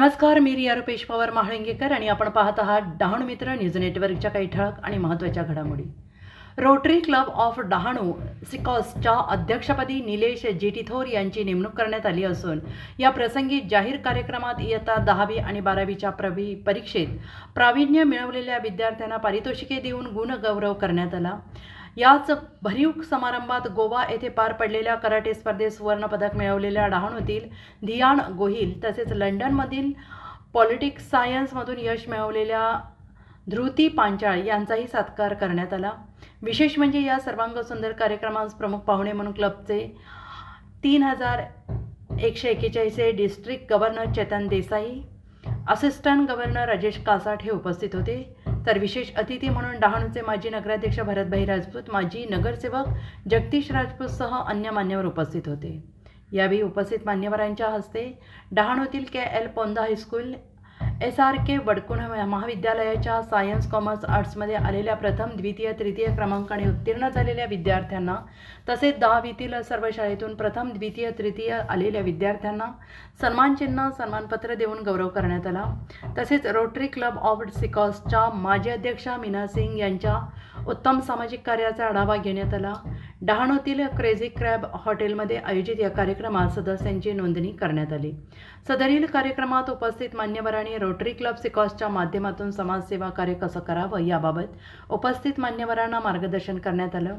नमस्कार मी रिया रुपेश पवार महाळंगेकर आणि आपण पाहत आहात डहाणू मित्र न्यूज नेटवर्कच्या काही ठळक आणि महत्त्वाच्या घडामोडी. रोटरी क्लब ऑफ डहाणू सिकॉसच्या अध्यक्षपदी निलेश जेटीथोर यांची नेमणूक करण्यात आली असून या प्रसंगी जाहीर कार्यक्रमात इयत्ता दहावी आणि बारावीच्या प्रवी परीक्षेत प्रावीण्य मिळवलेल्या विद्यार्थ्यांना पारितोषिके देऊन गुणगौरव करण्यात आला. याच भरीव समारंभात गोवा येथे पार पडलेल्या कराटे स्पर्धेत सुवर्णपदक मिळवलेल्या डहाणूतील धियान गोहिल तसेच लंडनमधील पॉलिटिक्स सायन्समधून यश मिळवलेल्या ध्रुती पांचाळ यांचाही सत्कार करण्यात आला. विशेष म्हणजे या सर्वांग सुंदर कार्यक्रमास प्रमुख पाहुणे म्हणून क्लबचे तीन हजार एकशे एक्केचाळीसचे district governor Chetan Desai assistant governor Rajesh Kasat हे उपस्थित होते. तर विशेष अतिथी म्हणून डहाणूचे माजी नगराध्यक्ष भरतभाई राजपूत माजी नगरसेवक जगदीश राजपूतसह अन्य मान्यवर उपस्थित होते. यावेळी उपस्थित मान्यवरांच्या हस्ते डहाणूतील K L Ponda high school S R K Wadkun महाविद्यालयाच्या सायन्स कॉमर्स आर्ट्समध्ये आलेल्या प्रथम द्वितीय तृतीय क्रमांकाने उत्तीर्ण झालेल्या विद्यार्थ्यांना तसेच दहावीतील सर्व शाळेतून प्रथम द्वितीय तृतीय आलेल्या विद्यार्थ्यांना सन्मानचिन्ह सन्मानपत्र देऊन गौरव करण्यात आला. तसेच रोटरी क्लब ऑफ सिकॉसच्या माजी अध्यक्षा मीना सिंग यांच्या उत्तम सामाजिक कार्याचा आढावा घेण्यात आला. डहाणूतील क्रेझी क्रॅब हॉटेलमध्ये आयोजित या कार्यक्रमात सदस्यांची नोंदणी करण्यात आली. सदरील कार्यक्रमात उपस्थित मान्यवरांनी रोटरी क्लब सिकॉसच्या माध्यमातून समाजसेवा कार्य कसं करावं याबाबत उपस्थित मान्यवरांना मार्गदर्शन करण्यात आलं.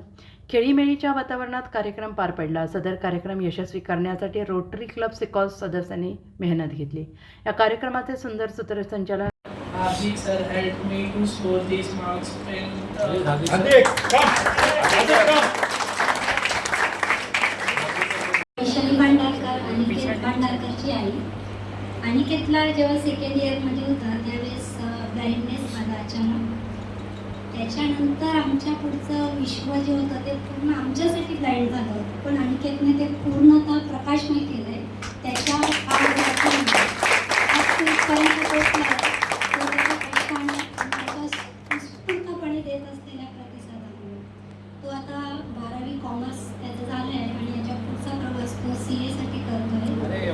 खेळीमेळीच्या वातावरणात कार्यक्रम पार पडला. सदर कार्यक्रम यशस्वी करण्यासाठी रोटरी क्लब सिकॉस सदस्यांनी मेहनत घेतली. या कार्यक्रमाचे सुंदर सूत्रसंचालन Abhi sir helped me to score these marks in Adik, come. Adik, come. Vaishali Bhandarkar Aniket भांडारकरची आई अनिकेतला जेव्हा सेकंड इयरमध्ये होता त्यावेळेस ब्लाइंडनेस झाला अचानक त्याच्यानंतर आमच्या पुढचं विश्व जे होतं ते पूर्ण आमच्यासाठी ब्लाइंड झालं होतं पण अनिकेतने ते पूर्णतः प्रकाशमय केलं आहे त्याच्या देत असलेल्या प्रतिसादामुळे. तो आता बारावी कॉमर्स त्याचं झालं आहे आणि याच्या पुढचा प्रवास तो सी एसाठी करतो आहे